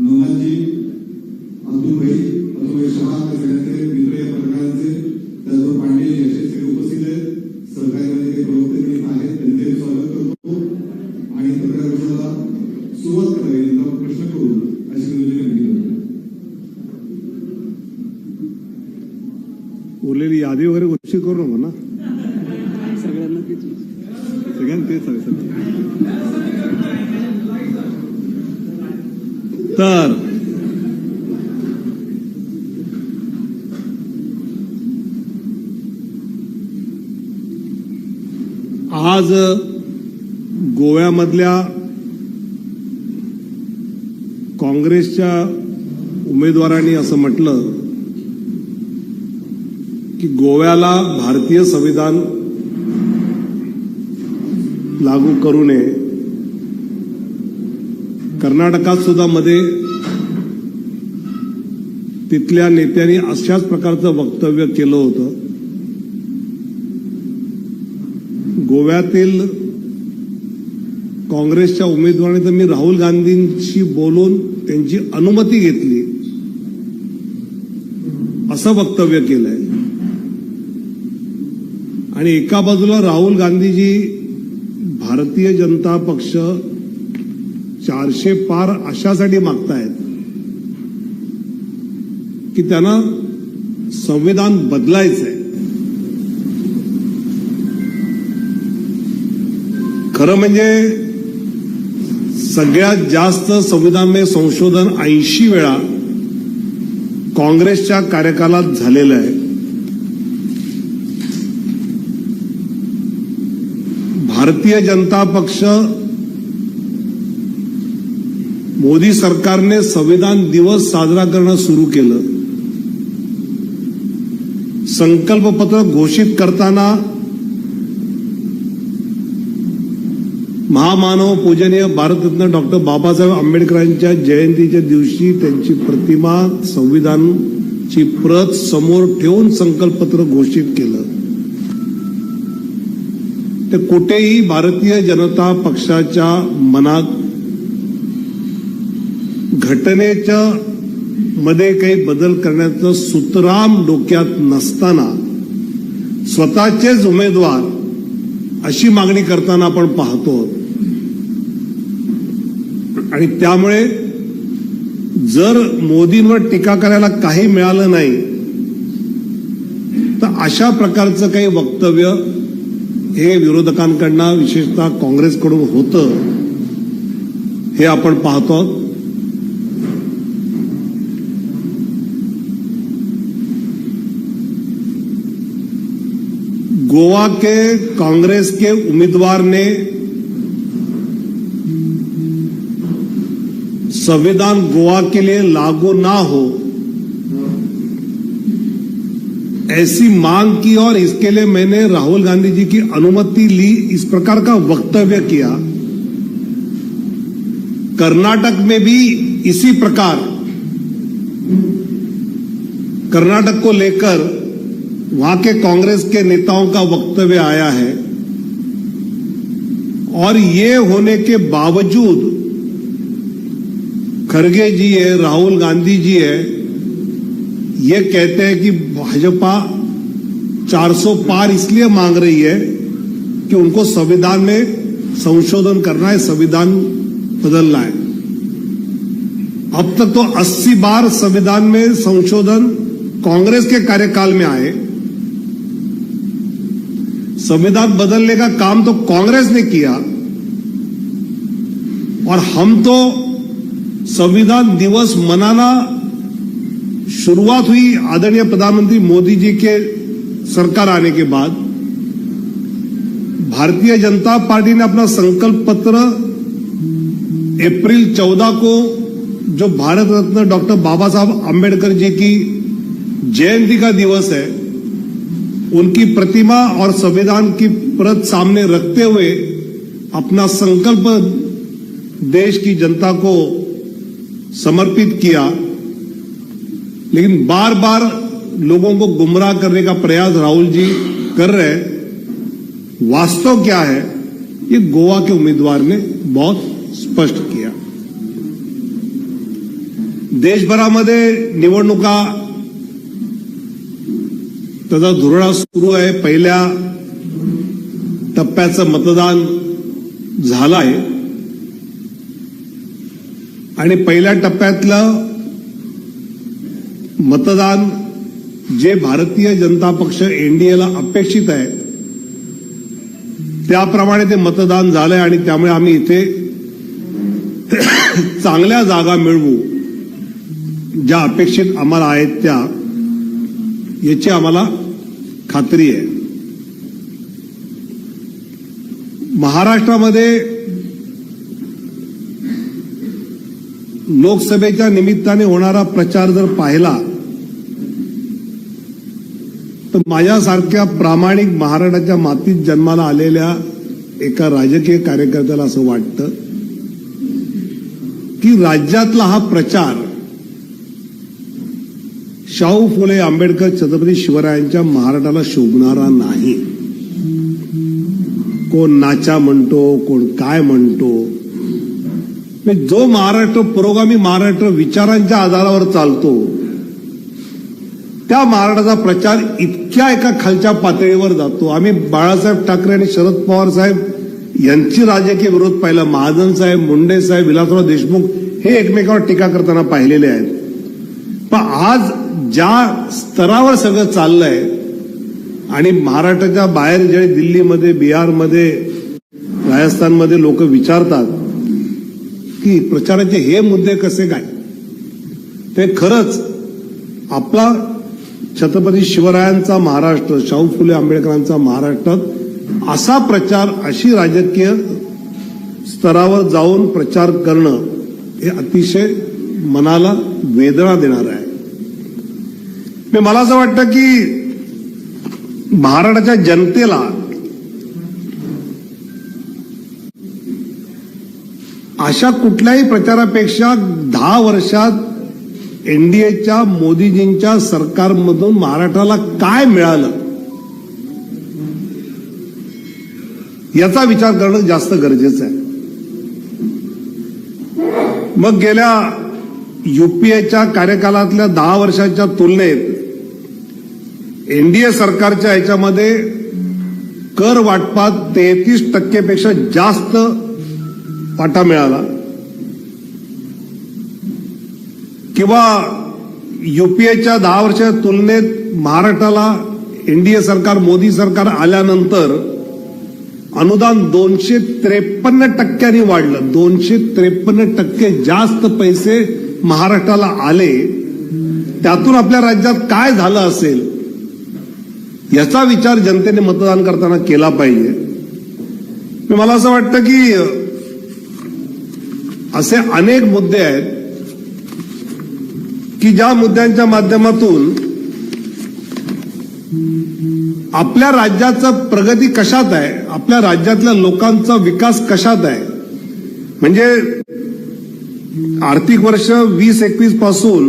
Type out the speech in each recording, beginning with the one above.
नवनाथजी अब्दुल भाई शहा ते सगळ्यांचे मित्र या पत्रकारांचे त्याचबरोबर पांडे यशस्वी उपस्थित आहेत सहकार्यामध्ये काही प्रवृत्ती आहेत त्यांचे स्वागत करतो आणि पत्रकार परिषदेला सुरुवात करावी यांचा प्रश्न करू अशी नियोजन केली उरलेली यादी वगैरे घोषित करू नका ना सगळ्यांना किती सगळ्यांना तेच हवे सर तर आज गोव्यामधल्या काँग्रेसच्या उमेदवारांनी असं म्हटलं की गोव्याला भारतीय संविधान लागू करू नये. कर्नाटकात सुद्धा मध्ये तिथल्या नेत्यांनी अशाच प्रकारचं वक्तव्य केलं होतं. गोव्यातील काँग्रेसच्या उमेदवाराने तर मी राहुल गांधींशी बोलून त्यांची अनुमती घेतली. असं वक्तव्य केलंय. आणि एका बाजूला राहुल गांधीजी भारतीय जनता पक्ष चारशे पार अशासाठी मागतायत की त्यांना संविधान बदलायचंय. खरं म्हणजे सगळ्यात जास्त संविधानमय संशोधन ऐंशी वेळा काँग्रेसच्या कार्यकालात झालेलं आहे. भारतीय जनता पक्ष मोदी सरकारने संविधान दिवस साजरा करणं सुरू केलं. संकल्पपत्र घोषित करताना महामानव पूजनीय भारतरत्न डॉक्टर बाबासाहेब आंबेडकरांच्या जयंतीच्या दिवशी त्यांची प्रतिमा संविधानची प्रत समोर ठेवून संकल्पत्र घोषित केलं. ते कुठेही भारतीय जनता पक्षाच्या मनात घटनेच्या मध्ये काही बदल करण्याचं सुतराम डोक्यात नसताना स्वतःचेच उमेदवार अशी मागणी करताना आपण पाहतो आणि त्यामुळे जर मोदींवर टीका करायला काही मिळालं नाही तर अशा प्रकारचं काही वक्तव्य हे विरोधकांकडनं विशेषतः काँग्रेसकडून होतं हे आपण पाहतो. गोवा के कांग्रेस के उम्मीदवार ने संविधान गोवा के लिए लागू ना हो। ऐसी मांग की और इसके लिए मैंने राहुल गांधी जी की अनुमति ली, इस प्रकार का वक्तव्य किया। कर्नाटक में भी इसी प्रकार। कर्नाटक को लेकर वहाँ के कांग्रेस के नेताओं का वक्तव्य आया है। और ये होने के बावजूद खरगे जी है, राहुल गांधी जी है, ये कहते हैं कि भाजपा 400 पार इसलिए मांग रही है कि उनको संविधान में संशोधन करना है, संविधान बदलना है। अब तक तो 80 बार संविधान में संशोधन कांग्रेस के कार्यकाल में आए। संविधान बदलने का काम तो कांग्रेस ने किया। और हम तो संविधान दिवस मनाना शुरुआत हुई आदरणीय प्रधानमंत्री मोदी जी के सरकार आने के बाद। भारतीय जनता पार्टी ने अपना संकल्प पत्र अप्रैल 14 को जो भारत रत्न डॉक्टर बाबा साहब आम्बेडकर जी की जयंती का दिवस है, उनकी प्रतिमा और संविधान की प्रत सामने रखते हुए अपना संकल्प देश की जनता को समर्पित किया लेकिन बार बार लोगों को गुमराह करने का प्रयास राहुल जी कर रहे हैं। वास्तव क्या है? ये गोवा के उम्मीदवार ने बहुत स्पष्ट किया। देशभरामध्ये निवडणुका त्याचा धुरळा सुरू आहे पहिल्या टप्प्याचं मतदान झालं आहे आणि पहिल्या टप्प्यातलं मतदान जे भारतीय जनता पक्ष एनडीएला अपेक्षित आहे त्याप्रमाणे ते मतदान झालंय आणि त्यामुळे आम्ही इथे चांगल्या जागा मिळवू ज्या अपेक्षित आम्हाला आहेत त्या याची आम्हाला खात्री आहे. महाराष्ट्रामध्ये लोकसभेच्या निमित्ताने होणारा प्रचार जर पाहिला तर माझ्यासारख्या प्रामाणिक महाराष्ट्राच्या मातीत जन्माला आलेल्या एका राजकीय कार्यकर्त्याला असं वाटतं की राज्यातला हा प्रचार शाहू फुले आंबेडकर छत्रपती शिवरायांच्या महाराष्ट्राला शोभणारा नाही. कोण नाचा म्हणतो कोण काय म्हणतो जो महाराष्ट्र पुरोगामी महाराष्ट्र विचारांच्या आधारावर चालतो त्या महाराष्ट्राचा प्रचार इतक्या एका खालच्या पातळीवर जातो. आम्ही बाळासाहेब ठाकरे आणि शरद पवार साहेब यांची राजकीय विरोध पाहिला महाजन साहेब मुंडे साहेब विलासराव देशमुख हे एकमेकावर टीका करताना पाहिलेले आहेत. पण आज ज्या स्तरावर सगळं चाललंय आणि महाराष्ट्राच्या बाहेर जे दिल्लीमध्ये बिहारमध्ये राजस्थानमध्ये लोक विचारतात की प्रचाराचे हे मुद्दे कसे काय? ते खरंच आपला छत्रपती शिवरायांचा महाराष्ट्र शाहू फुले आंबेडकरांचा महाराष्ट्रात असा प्रचार अशी राजकीय स्तरावर जाऊन प्रचार करणं हे अतिशय मनाला वेदना देणार आहे. म्हणजे मला असं वाटतं की महाराष्ट्राच्या जनतेला अशा कुठल्याही प्रचारापेक्षा दहा वर्षात एनडीएच्या मोदीजींच्या सरकारमधून महाराष्ट्राला काय मिळालं? याचा विचार करणं जास्त गरजेचं आहे. मग गेल्या युपीएच्या कार्यकालातल्या दहा वर्षाच्या तुलनेत एनडीए सरकारच्या ह्याच्यामध्ये कर वाटपात तेहतीस टक्केपेक्षा जास्त वाटा मिळाला. किंवा युपीएच्या दहा वर्षाच्या तुलनेत महाराष्ट्राला एनडीए सरकार मोदी सरकार आल्यानंतर अनुदान दोनशे त्रेपन्न टक्क्यांनी वाढलं. दोनशे त्रेपन्न टक्के जास्त पैसे महाराष्ट्राला आले. त्यातून आपल्या राज्यात काय झालं असेल याचा विचार जनतेने मतदान करताना केला पाहिजे. मला असं वाटतं की असे अनेक मुद्दे आहेत की ज्या मुद्द्यांच्या माध्यमातून आपल्या राज्याचं प्रगती कशात आहे आपल्या राज्यातल्या लोकांचा विकास कशात आहे. म्हणजे आर्थिक वर्ष वीस एकवीसपासून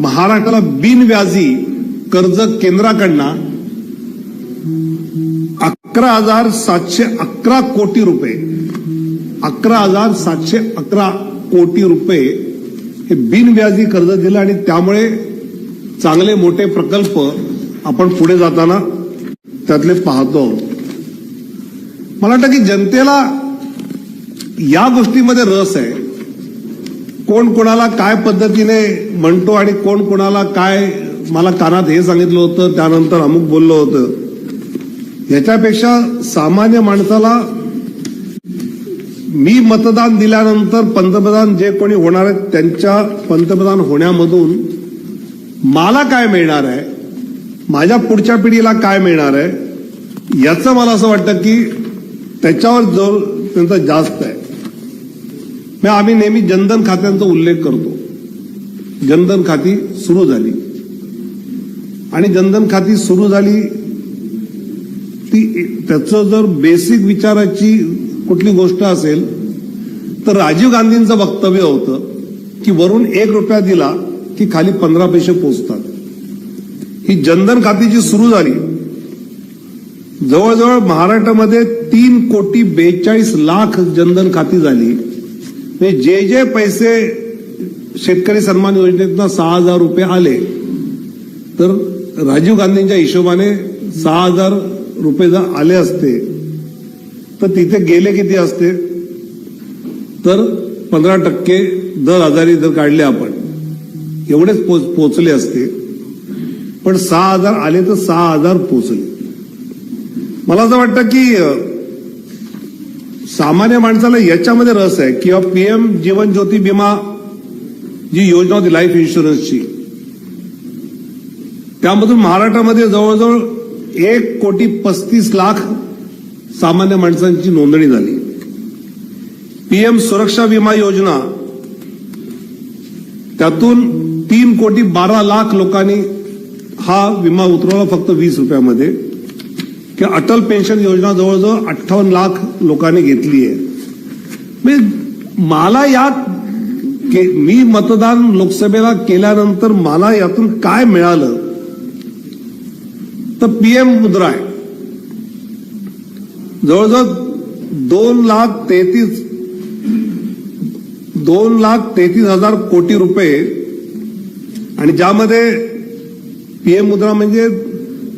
महाराष्ट्राला बिनव्याजी कर्ज केंद्राकडनं अकरा हजार सातशे अकरा कोटी रुपये अकरा हजार सातशे अकरा कोटी रुपये हे बिनव्याजी कर्ज दिलं आणि त्यामुळे चांगले मोठे प्रकल्प आपण पुढे जाताना त्यातले पाहतो. मला वाटतं की जनतेला या गोष्टीमध्ये रस आहे. कोण कोणाला काय पद्धतीने म्हणतो आणि कोण कोणाला काय मला कानात हे सांगितलं होतं त्यानंतर अमुक बोललं होतं. याच्यापेक्षा सामान्य माणसाला मी मतदान दिल्यानंतर पंतप्रधान जे कोणी होणार आहेत त्यांच्या पंतप्रधान होण्यामधून मला काय मिळणार आहे माझ्या पुढच्या पिढीला काय मिळणार आहे याचं मला असं वाटतं की त्याच्यावर जोर त्यांचा जास्त आहे. मग आम्ही नेहमी जनधन खात्यांचा उल्लेख करतो. जनधन खाती सुरू झाली. आणि जनधन खाती सुरू झाली ती त्याचं जर बेसिक विचाराची कुठली गोष्ट असेल तर राजीव गांधींचं वक्तव्य होतं की वरून एक रुपया दिला की खाली पंधरा पैसे पोचतात. ही जनधन खाती जी सुरू झाली. जवळजवळ महाराष्ट्रामध्ये तीन कोटी बेचाळीस लाख जनधन खाती झाली. म्हणजे जे जे पैसे शेतकरी सन्मान योजनेतनं सहा हजार रुपये आले तर राजीव गांधींच्या हिशोबाने सहा हजार रुपये जर आले असते तर तिथे गेले किती असते? तर पंधरा टक्के दर हजारी जर काढले आपण एवढेच पोच- पोचले असते. पण सहा हजार आले तर सहा हजार पोचले. मला असं वाटतं की सामान्य माणसाला याच्यामध्ये रस आहे किंवा पीएम जीवन ज्योती बिमा जी योजना होती लाईफ इन्शुरन्सची त्यामधून महाराष्ट्रामध्ये जवळजवळ एक कोटी पस्तीस लाख सामान्य माणसांची नोंदणी झाली. पीएम सुरक्षा विमा योजना त्यातून तीन कोटी बारा लाख लोकांनी हा विमा उतरवला फक्त वीस रुपयामध्ये. की अटल पेन्शन योजना जवळजवळ अठ्ठावन्न लाख लोकांनी घेतली आहे. म्हणजे मला यात के- मी मतदान लोकसभेला केल्यानंतर मला यातून काय मिळालं? तर पीएम मुद्रा आहे. जवळजवळ दोन लाख तेहतीस दोन लाख तेहतीस हजार कोटी रुपये. आणि ज्यामध्ये पीएम मुद्रा म्हणजे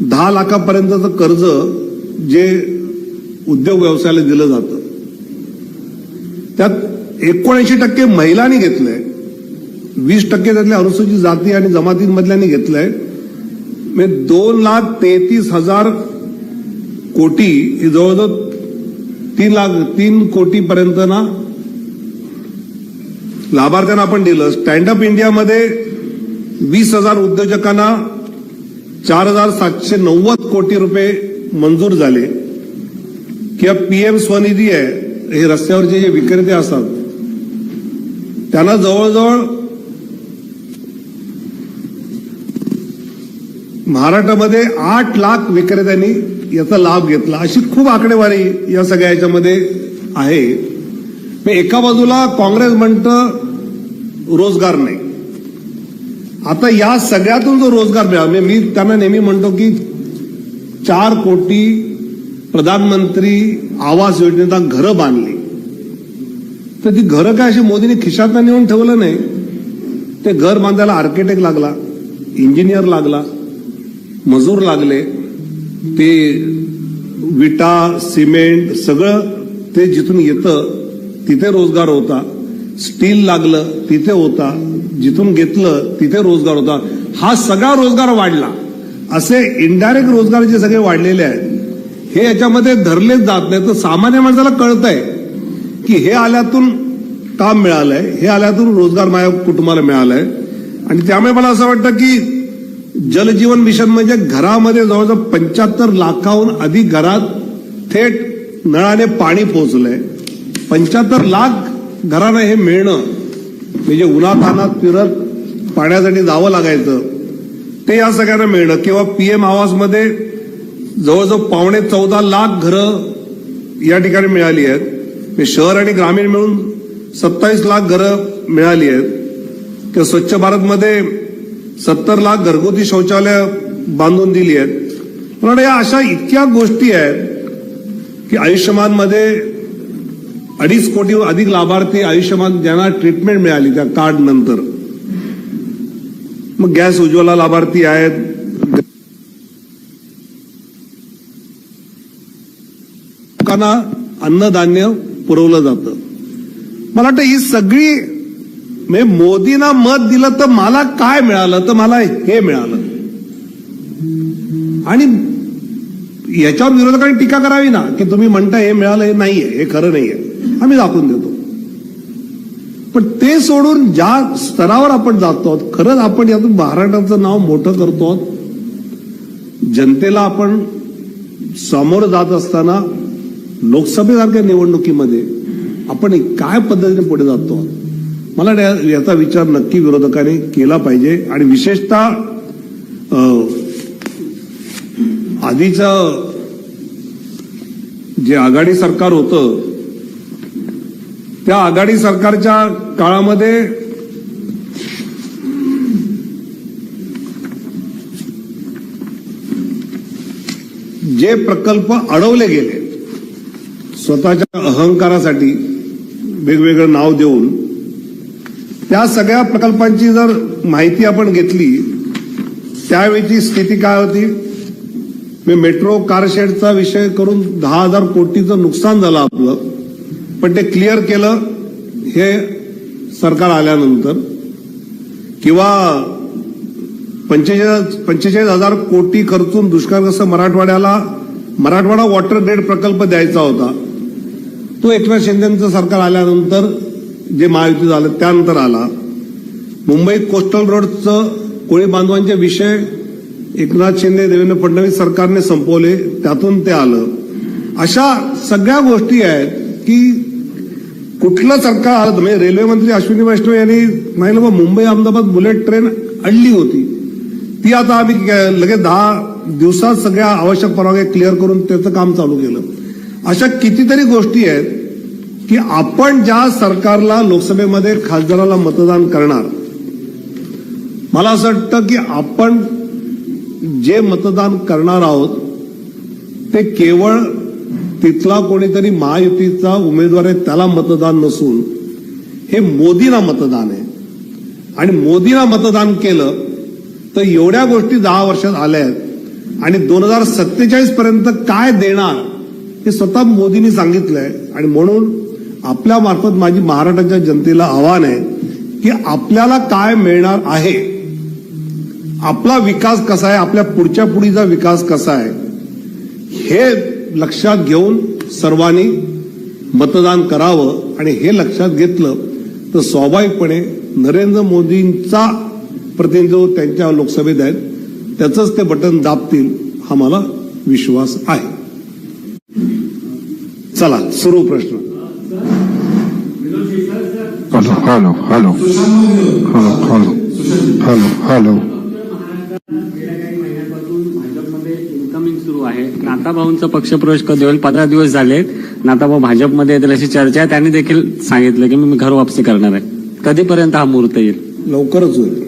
दहा लाखापर्यंतचं कर्ज जे उद्योग व्यवसायाला दिलं जातं. त्यात एकोणऐंशी टक्के महिलांनी घेतलंय वीस टक्के त्यातल्या अनुसूचित जाती आणि जमातींमधल्यांनी घेतलंय. म्हणजे दोन लाख तेहतीस हजार कोटी ही जवळजवळ तीन लाख तीन कोटी पर्यंत ना लाभार्थ्यांना आपण दिलं. स्टँडअप इंडियामध्ये वीस हजार उद्योजकांना चार हजार सातशे नव्वद कोटी रुपये मंजूर झाले. किंवा पीएम स्वनिधी आहे हे रस्त्यावरचे जे विक्रेते असतात त्यांना जवळजवळ महाराष्ट्रामध्ये आठ लाख विक्रेत्यांनी याचा लाभ घेतला. अशी खूप आकडेवारी या सगळ्या याच्यामध्ये आहे. मग एका बाजूला काँग्रेस म्हणतं रोजगार नाही. आता या सगळ्यातून जो रोजगार मिळाला म्हणजे मी त्यांना नेहमी म्हणतो की चार कोटी प्रधानमंत्री आवास योजनेचा घरं बांधली. तर ती घरं काय अशी मोदीने खिशात नेऊन ठेवलं नाही? ते घर बांधायला आर्किटेक्ट लागला इंजिनियर लागला मजूर लागले ते विटा सिमेंट सगळं ते जिथून येतं तिथे रोजगार होता. स्टील लागलं तिथे होता. जिथून घेतलं तिथे रोजगार होता. हा सगळा रोजगार वाढला. असे इनडायरेक्ट रोजगार जे सगळे वाढलेले आहेत हे याच्यामध्ये धरलेच जात नाही तर सामान्य माणसाला कळतंय की हे आल्यातून काम मिळालंय हे आल्यातून रोजगार माझ्या कुटुंबाला मिळालाय. आणि त्यामुळे मला असं वाटतं की जलजीवन मिशन म्हणजे घरामध्ये जवळजवळ पंच्याहत्तर लाखाहून अधिक घरात थेट नळाने पाणी पोहोचलंय. पंच्याहत्तर लाख घरांना हे मिळणं म्हणजे उन्हातानात फिरत पाण्यासाठी जावं लागायचं ते या सगळ्यांना मिळणं. किंवा पीएम आवासमध्ये जवळजवळ पावणे चौदा लाख घरं या ठिकाणी मिळाली आहेत. म्हणजे शहर आणि ग्रामीण मिळून सत्तावीस लाख घरं मिळाली आहेत. किंवा स्वच्छ भारतमध्ये सत्तर लाख घरगुती शौचालय बांधून दिली आहेत. पण या अशा इतक्या गोष्टी आहेत की आयुष्यमानमध्ये अडीच कोटी अधिक लाभार्थी आयुष्यमान ज्यांना ट्रीटमेंट मिळाली त्या कार्ड नंतर. मग गॅस उज्ज्वला लाभार्थी आहेत. लोकांना अन्नधान्य पुरवलं जातं. मला वाटतं ही सगळी म्हणजे मोदींना मत दिलं तर मला काय मिळालं तर मला हे मिळालं आणि याच्यावर विरोधकांनी टीका करावी ना की तुम्ही म्हणता हे मिळालं हे नाहीये हे खरं नाहीये आम्ही दाखवून देतो पण ते सोडून ज्या स्तरावर आपण जातो आहोत, खरंच आपण यातून महाराष्ट्राचं नाव मोठं करतो आहोत. जनतेला आपण समोर जात असताना लोकसभेसारख्या निवडणुकीमध्ये आपण काय पद्धतीने पुढे जातो आहोत? मला याचा विचार नक्की विरोधकांनी केला पाहिजे आणि विशेषतः अ, आधीचं जे आघाडी सरकार होतं त्या आघाडी सरकारच्या काळामध्ये जे प्रकल्प अडवले गेले स्वतःच्या अहंकारासाठी वेगवेगळं नाव देऊन त्या सगळ्या प्रकल्पांची जर माहिती आपण घेतली त्यावेळीची स्थिती काय होती? मी मेट्रो कारशेडचा विषय करून दहा हजार कोटीचं नुकसान झालं आपलं. पण ते क्लिअर केलं हे सरकार आल्यानंतर. किंवा पंचेचाळीस पंचेचाळीस हजार कोटी खर्चून दुष्काळग्रस्त मराठवाड्याला मराठवाडा वॉटर ग्रेड प्रकल्प द्यायचा होता. तो एकनाथ शिंदेचं सरकार आल्यानंतर जे महायुती झालं त्यानंतर आला. मुंबई कोस्टल रोडचं कोळी बांधवांचे विषय एकनाथ शिंदे देवेंद्र फडणवीस सरकारने संपवले त्यातून ते आलं. अशा सगळ्या गोष्टी आहेत की कुठलं सरकार आलं म्हणजे रेल्वे मंत्री अश्विनी वैष्णव यांनी नाही बा मुंबई अहमदाबाद बुलेट ट्रेन अडली होती. ती आता आम्ही लगेच दहा दिवसात सगळ्या आवश्यक परवानग्या क्लिअर करून त्याचं काम चालू केलं. अशा कितीतरी गोष्टी आहेत की आपण ज्या सरकारला लोकसभेमध्ये खासदाराला मतदान करणार मला असं वाटतं की आपण जे मतदान करणार आहोत ते केवळ तिथला कोणीतरी महायुतीचा उमेदवार आहे त्याला मतदान नसून हे मोदीला मतदान आहे. आणि मोदीला मतदान केलं तर एवढ्या गोष्टी दहा वर्षात आल्या आहेत. आणि दोन हजार सत्तेचाळीस पर्यंत काय देणार हे स्वतः मोदींनी सांगितलंय. आणि म्हणून आपल्या मार्फत माझी महाराष्ट्राच्या जनतेला आव्हान आहे की आपल्याला काय मिळणार आहे? आपला विकास कसा आहे? आपल्या पुढच्या पुढीचा विकास कसा आहे? हे लक्षात घेऊन सर्वांनी मतदान करावं आणि हे लक्षात घेतलं तर स्वाभाविकपणे नरेंद्र मोदींचा प्रतिनिधी त्यांच्या लोकसभेत आहेत त्याचंच ते बटन दाबतील हा मला विश्वास आहे. चला सुरू प्रश्न. Hello hello hello hello hello hello hello गेल्या काही महिन्यांपासून भाजपमध्ये इन्कमिंग सुरू आहे नाताभाऊंचा पक्षप्रवेश कधी होईल? पंधरा दिवस झाले नाताभाऊ भाजपमध्ये येतील अशी चर्चा आहे. त्यांनी देखील सांगितलं की मी घर वापसी करणार आहे. कधीपर्यंत हा मुहूर्त येईल? लवकरच होईल.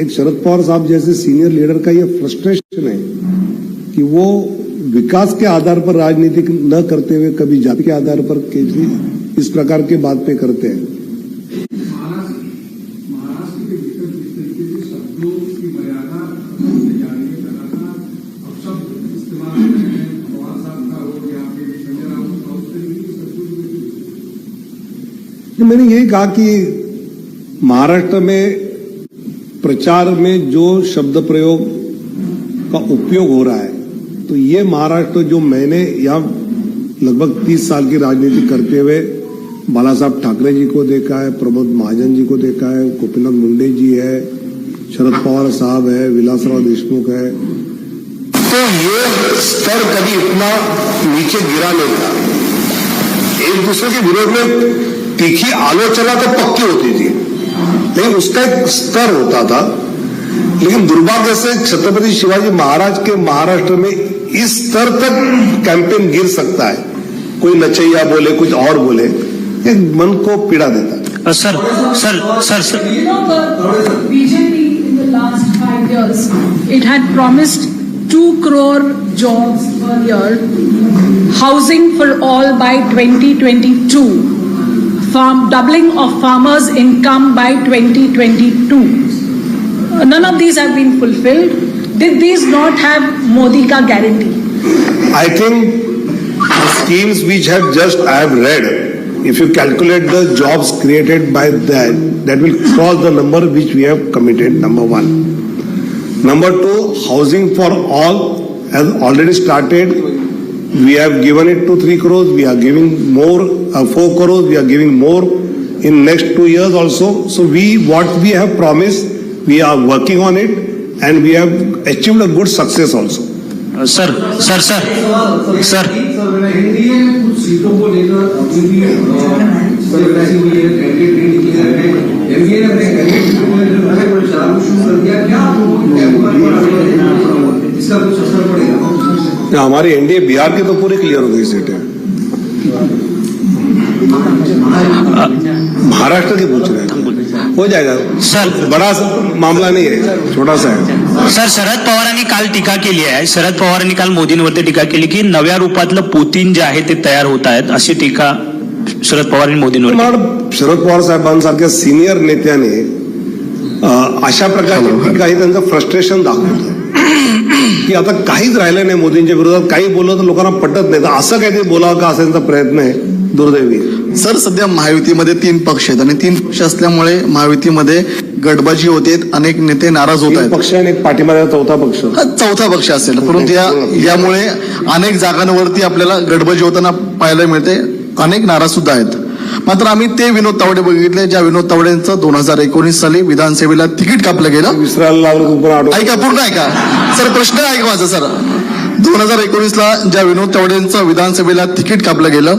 एक शरद पवार साहब जैसे सीनियर लीडर का ये फ्रस्ट्रेशन है कि वो विकास के आधार पर राजनीति न करते हुए कभी जाति के आधार पर केजरी इस प्रकार की बात पे करते हैं। महाराष्ट्र महाराष्ट्र के भीतर जिस तरीके से शब्दों की मर्यादा होती जा रही है लगातार अपशब्द इस्तेमाल हो रहे हैं पवार साहब का हो या फिर संजय राउत का उस तरीके की सब कुछ कुछ तो मैंने यही कहा कि महाराष्ट्र में प्रचार में जो शब्द प्रयोग का उपयोग हो रहा है तो ये महाराष्ट्र जो मैंने यहाँ लगभग तीस साल की राजनीति करते हुए बाला साहब ठाकरे जी को देखा है, प्रमोद महाजन जी को देखा है, गोपीनाथ मुंडे जी है, शरद पवार साहब है, विलासराव देशमुख है। तो ये स्तर कभी इतना नीचे गिरा नहीं था। एक दूसरे के विरोध में तीखी आलोचना तो पक्की होती थी। लेकिन उसका एक स्तर होता था। लेकिन दुर्भाग्य से छत्रपति शिवाजी महाराज के महाराष्ट्र में इस स्तर तक कैंपेन गिर सकता है। कोई नचैया बोले कुछ और बोले ये मन को पीड़ा देता है। Sir sir sir sir. BJP in the last five years, it had promised two crore jobs per year, housing for all by 2022, farm, doubling of farmers' income by 2022. Uh, None of these have been fulfilled. Did these not have Modi ka guarantee? I think the schemes which have just I have read, if you calculate the jobs created by that, that will cross the number which we have committed, number one. Number two, housing for all has already started. We have given it to 3 crores. We are giving more, uh, 4 crores. We are giving more in next 2 years also. So we, what we have promised, we are working on it and we have achieved a good success also. Uh, sir, sir, sir. sir. पड़ेगा हमारी NDA Bihar की तो पूरी clear हो गई सीटें महाराष्ट्र की पूछ रहे हैं। हो जाएगा। सर। बड़ा मामला नहीं है छोटा सा है। सर शरद पवारांनी काल टीका केली आहे. शरद पवारांनी काल मोदींवरती टीका केली की नव्या रूपातलं पुतीन जे आहे ते तयार होत आहेत अशी टीका शरद पवारांनी मोदींवर मला शरद पवार साहेबांसारख्या सिनियर नेत्याने अं, अशा प्रकारची टीका ही त्यांचं फ्रस्ट्रेशन दाखवतं की आता काहीच राहिलं नाही मोदींच्या विरोधात. काही बोललं तर लोकांना पटत नाही. तर असं काहीतरी बोलावं का असा प्रयत्न आहे? दुर्दैवी. सर सध्या महायुतीमध्ये तीन पक्ष आहेत आणि तीन पक्ष असल्यामुळे महायुतीमध्ये गटबाजी होते अनेक नेते नाराज होत आहेत. पक्ष आणि एक पाठीमागे चौथा पक्ष. हा चौथा पक्ष असेल. परंतु यामुळे अनेक जागांवरती आपल्याला गडबजी होताना पाहायला मिळते. अनेक नाराज सुद्धा आहेत. मात्र आम्ही ते विनोद तावडे बघितले ज्या विनोद तावडेंचं दोन हजार एकोणीस साली विधानसभेला तिकीट कापलं गेलं. विसरायला लागलं ऐका पूर्ण ऐका. सर प्रश्न ऐका माझा सर? दोन हजार एकोणीस ला ज्या विनोद तावडेंचं विधानसभेला तिकीट कापलं गेलं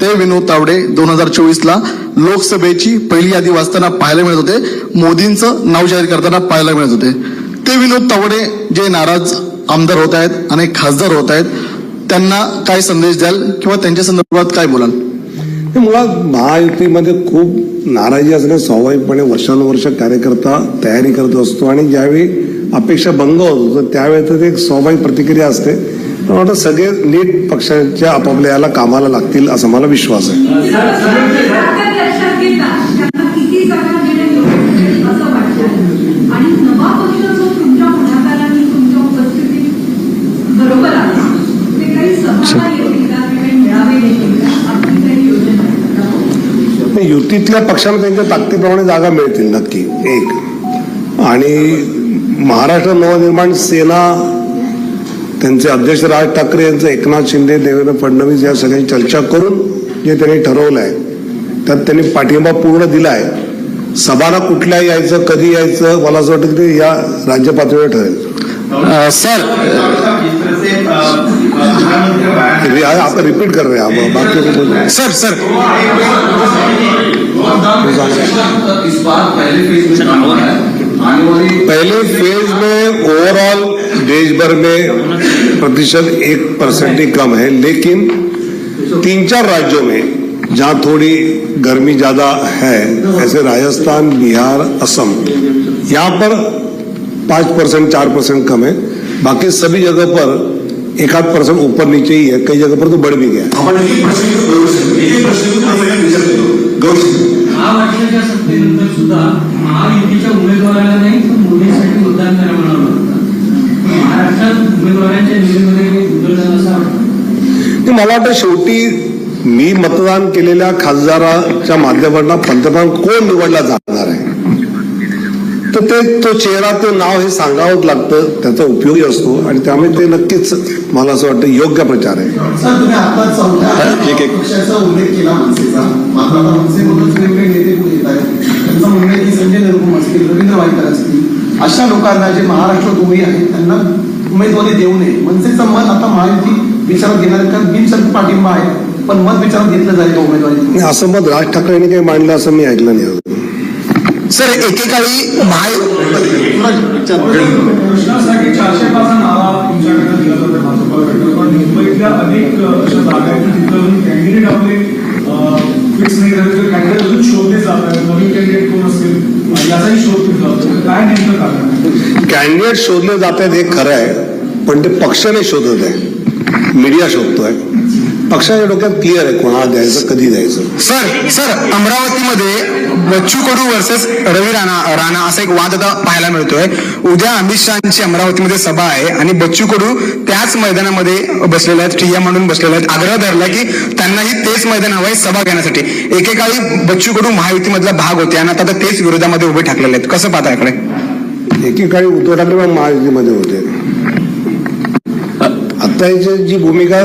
ते विनोद तावडे दोन हजार चोवीस ला लोकसभेची पहिली यादी वाचताना पाहायला मिळत होते. मोदींचं नाव जाहीर करताना पाहायला मिळत होते. ते विनोद तावडे जे नाराज आमदार होत आहेत अनेक खासदार होत आहेत त्यांना काय संदेश द्याल किंवा त्यांच्या संदर्भात काय बोलाल? मुळात महायुतीमध्ये खूप नाराजी असणे स्वाभाविकपणे वर्षानुवर्ष कार्यकर्ता तयारी करत असतो आणि ज्यावेळी अपेक्षा भंग होतो तर त्यावेळेस तर एक स्वाभाविक प्रतिक्रिया असते. पण वाटतं सगळे नीट पक्षाच्या आपापल्या याला कामाला लागतील असा मला विश्वास आहे. लक्षात नाही, युतीतल्या पक्षांना त्यांच्या ताकदीप्रमाणे जागा मिळतील नक्की. एक. आणि महाराष्ट्र नवनिर्माण सेना त्यांचे अध्यक्ष राज ठाकरे यांचं एकनाथ शिंदे देवेंद्र फडणवीस या सगळ्यांची चर्चा करून जे त्यांनी ठरवलं आहे त्यात त्यांनी पाठिंबा पूर्ण दिला आहे सभाला कुठल्या यायचं कधी यायचं मला असं वाटतं की ते या राज्य पातळीवर ठरेल सर. आप रिपीट कर रहे हैं आप बाकी को बोल- सर सर इस बार पहले फ़ेज़ में काम है। आने वाली पहले फ़ेज़ में ओवरऑल देश भर में प्रतिशत एक परसेंट ही कम है लेकिन तीन चार राज्यों में जहाँ थोड़ी गर्मी ज़्यादा है ऐसे राजस्थान बिहार असम यहाँ पर पाँच परसेंट चार परसेंट कम है। बाकी सभी जगह पर एक आध परसेंट ऊपर नीचे ही है कई जगह पर तो बढ़ भी गया। है मला वाटतं शेवटी मी मतदान केलेल्या खासदाराच्या माध्यमातून पंतप्रधान कोण निवडला जाणार आहे? ते तो चेहरा ते नाव हे सांगावंच लागतं. त्याचा उपयोगी असतो आणि त्यामुळे ते नक्कीच मला असं वाटतं योग्य प्रचार आहे. सर तुम्ही आता चौथ्या पक्षाचा उल्लेख केला मनसेचा. मात्र आता मनसेमधूनच वेगवेगळे नेते पुढे येत आहेत त्यांचं म्हणणं आहे की संजय निरुपम असतील रवींद्र वाईकर असतील अशा लोकांना जे महाराष्ट्रात उभी आहेत त्यांना उमेदवारी देऊ नये. मनसेचं मत आता महायुती विचारात घेणार का बिनशर्त पाठिंबा आहे. पण मत विचारात घेतलं जाईल का उमेदवारी? असं मत राज ठाकरेंनी काही मांडलं असं मी ऐकलं नाही. सर एकेकाळी महायु प्रश्नासाठी चारशे पाच नावा तुमच्याकडे दिला जातो भाजपाकडनं पण मुंबईतल्या अनेक अ, अशा जागा आहेत. की तिथं कॅन्डिडेट आपले फिक्स नाही झाले तर कॅन्डिडेट अजून शोधले जात आहेत नवीन कॅन्डिडेट कोण असेल? याचाही शोध घेतला जातो. तर काय नेमकं कारण आहे? कॅन्डिडेट शोधले जात आहेत हे खरं आहे पण ते पक्षाने शोधत आहे. मीडिया शोधतोय. पक्षाच्या डोक्यात क्लिअर आहे कोणाला द्यायचं कधी द्यायचं. सर सर अमरावतीमध्ये बच्चू कडू वर्सेस रवी राणा राणा असा एक वाद आता पाहायला मिळतोय. उद्या अमित शहाची अमरावतीमध्ये सभा आहे आणि बच्चू कडू त्याच मैदानामध्ये बसलेले आहेत ठिय्या म्हणून बसलेले आहेत. आग्रह धरला की त्यांनाही तेच मैदान हवं आहे सभा घेण्यासाठी. एकेकाळी बच्चू कडू महायुतीमधला भाग होते आणि आता तेच विरोधामध्ये उभे ठाकलेले आहेत. कसं पाहता याकडे एकेकाळी उद्धव ठाकरे महायुतीमध्ये होते. आता याची जी भूमिका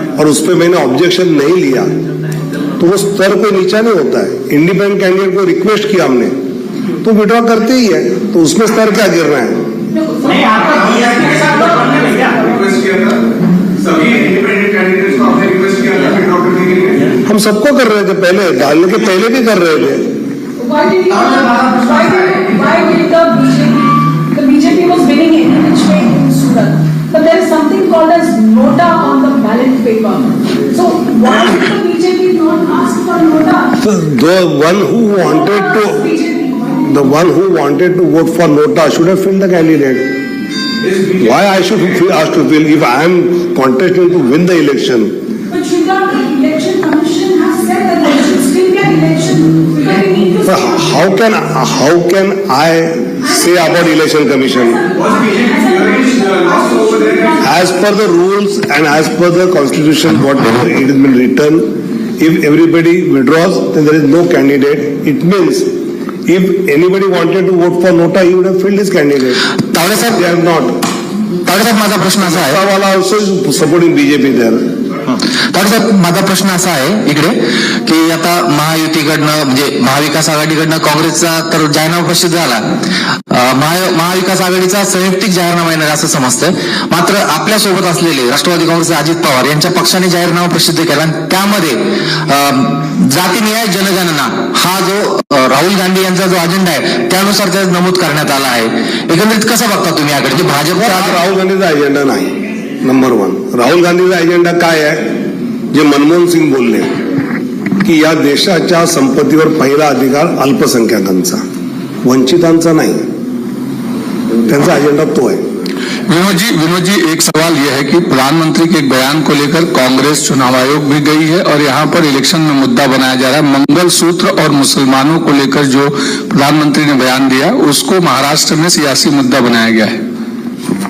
और उस पर मैंने ऑब्जेक्शन नहीं लिया तो वो स्तर कोई नीचा नहीं होता है इंडिपेंडेंट कैंडिडेट को रिक्वेस्ट किया हमने तो विड्रॉ करते ही है तो उसमें स्तर क्या गिर रहा है रिक्वेस्ट किया सभी इंडिपेंडेंट कैंडिडेट्स को आपने रिक्वेस्ट किया था विड्रॉ करने के लिए हम सबको कर रहे थे पहले डालने के पहले भी कर रहे थे. But there is something called as nota on the ballot paper. So why did the BJP not ask for nota? So the one who wanted to BJP, why did- the one who wanted to vote for Nota should have filled the candidate. Why I should feel asked to fill if I am contesting to win the election? But should the election commission have said that there should still be an election? Because we need to. So how can how can I say about election commission? As per the rules and as per the constitution, whatever it has been written, if everybody withdraws, then there is no candidate. It means if anybody wanted to vote for Nota, he would have filled his candidate. Tawde They Saheb are not. Tawde साहेब माझा प्रश्न असा आहे Wala also is supporting BJP there. साहेब माझा प्रश्न असा आहे इकडे की आता महायुतीकडनं म्हणजे महाविकास आघाडीकडनं काँग्रेसचा तर जाहीरनामा प्रसिद्ध झाला अं, महाविकास आघाडीचा संयुक्तिक जाहीरनामा येणार असं समजतंय. मात्र आपल्यासोबत असलेले राष्ट्रवादी काँग्रेसचे अजित पवार यांच्या पक्षाने जाहीरनामा प्रसिद्ध केला आणि त्यामध्ये जातीनिहाय जनगणना हा जो राहुल गांधी यांचा जो अजेंडा आहे त्यानुसार त्यात नमूद करण्यात आला आहे. एकंदरीत कसं बघता तुम्ही याकडे? की भाजप राहुल गांधीचा अजेंडा नाही नंबर वन राहुल गांधीचा अजेंडा काय आहे? जे मनमोहन सिंग बोलले की या देशाच्या संपत्तीवर पहिला अधिकार अल्पसंख्याकांचा वंचितांचा नाही. त्यांचा अजेंडा तो है। विनोद जी विनोद जी एक सवाल यह है कि प्रधानमंत्री के बयान को लेकर कांग्रेस चुनाव आयोग भी गई है और यहाँ पर इलेक्शन में मुद्दा बनाया जा रहा है। मंगल सूत्र और मुसलमानों को लेकर जो प्रधानमंत्री ने बयान दिया उसको महाराष्ट्र में सियासी मुद्दा बनाया गया है।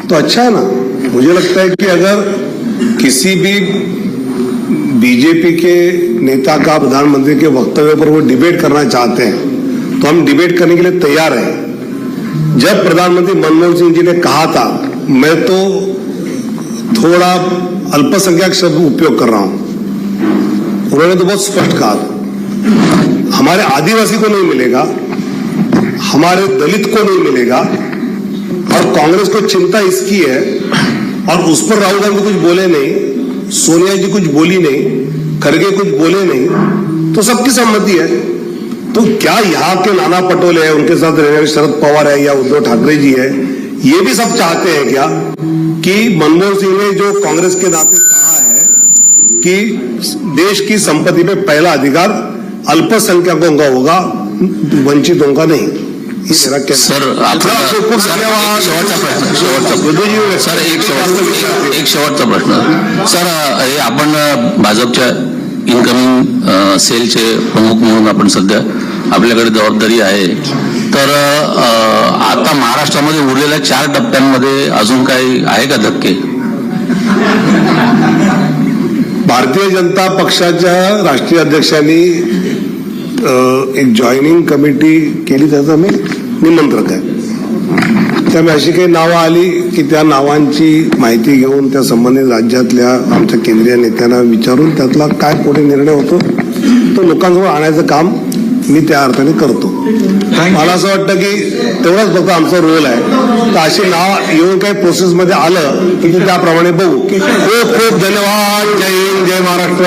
तो अच्छा है ना? मुझे लगता है कि अगर किसी भी बीजेपी के नेता का प्रधानमंत्री के वक्तव्य पर वो डिबेट करना चाहते हैं तो हम डिबेट करने के लिए तैयार हैं। जब प्रधानमंत्री मनमोहन सिंह जी ने कहा था, मैं तो थोड़ा अल्पसंख्यक शब्द उपयोग कर रहा हूँ। उन्होंने तो बहुत स्पष्ट कहा था, हमारे आदिवासी को नहीं मिलेगा, हमारे दलित को नहीं मिलेगा, और कांग्रेस को चिंता इसकी है, और उस पर राहुल गांधी कुछ बोले नहीं, सोनिया जी कुछ बोली नहीं, खड़गे कुछ बोले नहीं तो सबकी सहमति है। तो क्या यहाँ के नाना पटोले है उनके साथ रहने शरद पवार है या उद्धव ठाकरे जी है? ये भी सब चाहते हैं क्या कि मनमोहन सिंह ने जो कांग्रेस के नाते कहा है कि देश की संपत्ति में पहला अधिकार अल्पसंख्यकों का होगा वंचितों का नहीं। कहना सर. एक शेवटचा प्रश्न सर एक शेवटचा एक प्रश्न। सर हे आपण अ, भाजपच्या इन्कमिंग सेलचे uh, प्रमुख म्हणून आपण सध्या आपल्याकडे जबाबदारी आहे. तर आता महाराष्ट्रामध्ये उरलेल्या चार टप्प्यांमध्ये अजून काही आहे का धक्के? भारतीय जनता पक्षाच्या राष्ट्रीय अध्यक्षांनी एक जॉईनिंग कमिटी केली त्याचं मी निमंत्रक आहे. त्यामुळे अशी काही नावं आली की त्या नावांची माहिती घेऊन त्या संबंधित राज्यातल्या आमच्या केंद्रीय नेत्यांना विचारून त्यातला काय कुठे निर्णय होतो तो लोकांसमोर आणायचं काम मी त्या अर्थाने करतो. मला असं वाटतं की तेवढाच फक्त आमचा रोल आहे. तर अशी नाव येऊन काही प्रोसेसमध्ये आलं की त्याप्रमाणे बघू. खूप खूप धन्यवाद. जय हिंद जय महाराष्ट्र.